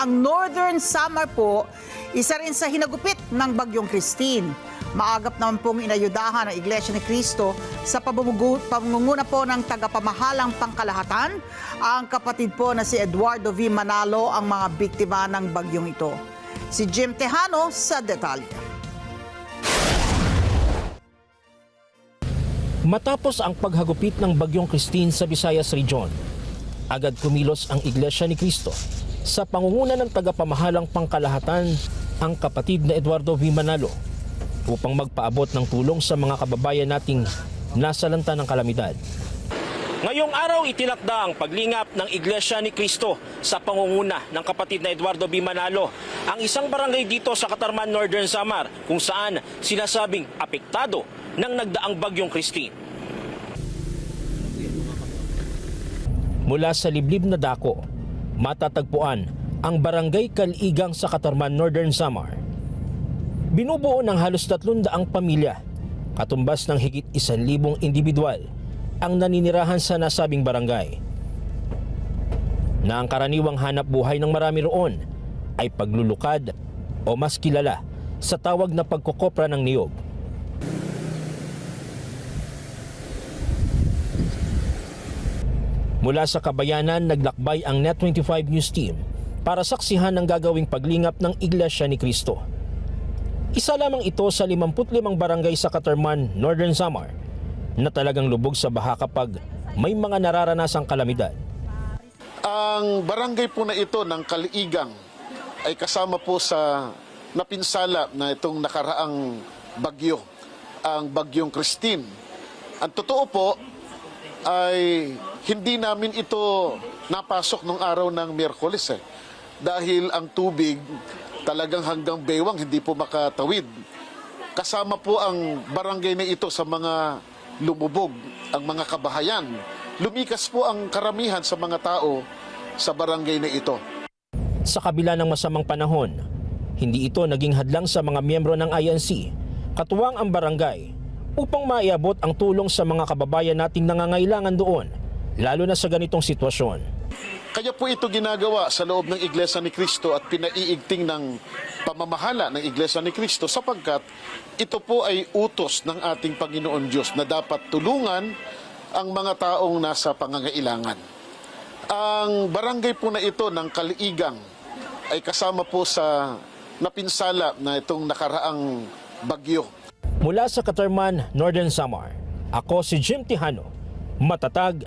ang Northern Samar po, isa rin sa hinagupit ng Bagyong Christine. Maagap naman pong inayudahan ng Iglesia ni Cristo sa pamunguna po ng tagapamahalang pangkalahatan. Ang kapatid po na si Eduardo V. Manalo ang mga biktima ng bagyong ito. Si Jim Tejano sa detalye. Matapos ang paghagupit ng Bagyong Christine sa Visayas Region, agad kumilos ang Iglesia ni Cristo sa pangunguna ng tagapamahalang pangkalahatan ang kapatid na Eduardo V. Manalo upang magpaabot ng tulong sa mga kababayan nating nasalanta ng kalamidad. Ngayong araw itinakda ang paglingap ng Iglesia ni Cristo sa pangunguna ng kapatid na Eduardo B. Manalo, ang isang barangay dito sa Katarman, Northern Samar, kung saan sinasabing apektado ng nagdaang bagyong Christine. Mula sa liblib na dako, matatagpuan ang barangay Kaligang sa Katarman, Northern Samar. Binubuo ng halos 300 pamilya, katumbas ng higit 1,000 individual ang naninirahan sa nasabing barangay. Na ang karaniwang hanap buhay ng marami roon ay paglulukad o mas kilala sa tawag na pagkokopra ng niyog. Mula sa kabayanan, naglakbay ang Net25 News Team para saksihan ang gagawing paglingap ng Iglesia ni Cristo. Isa lamang ito sa 55 barangay sa Katarman, Northern Samar na talagang lubog sa baha kapag may mga nararanasang kalamidad. Ang barangay po na ito ng Kaliigang ay kasama po sa napinsala na itong nakaraang bagyo, ang bagyong Christine. Ang totoo po ay hindi namin ito napasok nung araw ng Miyerkules eh. Dahil ang tubig talagang hanggang bewang hindi po makatawid. Kasama po ang barangay na ito sa mga lumubog, ang mga kabahayan. Lumikas po ang karamihan sa mga tao sa barangay na ito. Sa kabila ng masamang panahon, hindi ito naging hadlang sa mga miyembro ng INC, katuwang ang barangay, upang maiabot ang tulong sa mga kababayan nating nangangailangan doon, lalo na sa ganitong sitwasyon. Kaya po ito ginagawa sa loob ng Iglesia ni Cristo at pinaiigting ng pamamahala ng Iglesia ni Cristo sapagkat ito po ay utos ng ating Panginoon Diyos na dapat tulungan ang mga taong nasa pangangailangan. Ang barangay po na ito ng Kaliigang ay kasama po sa napinsala na itong nakaraang bagyo. Mula sa Katarman, Northern Samar, ako si Jim Tihano, matatag,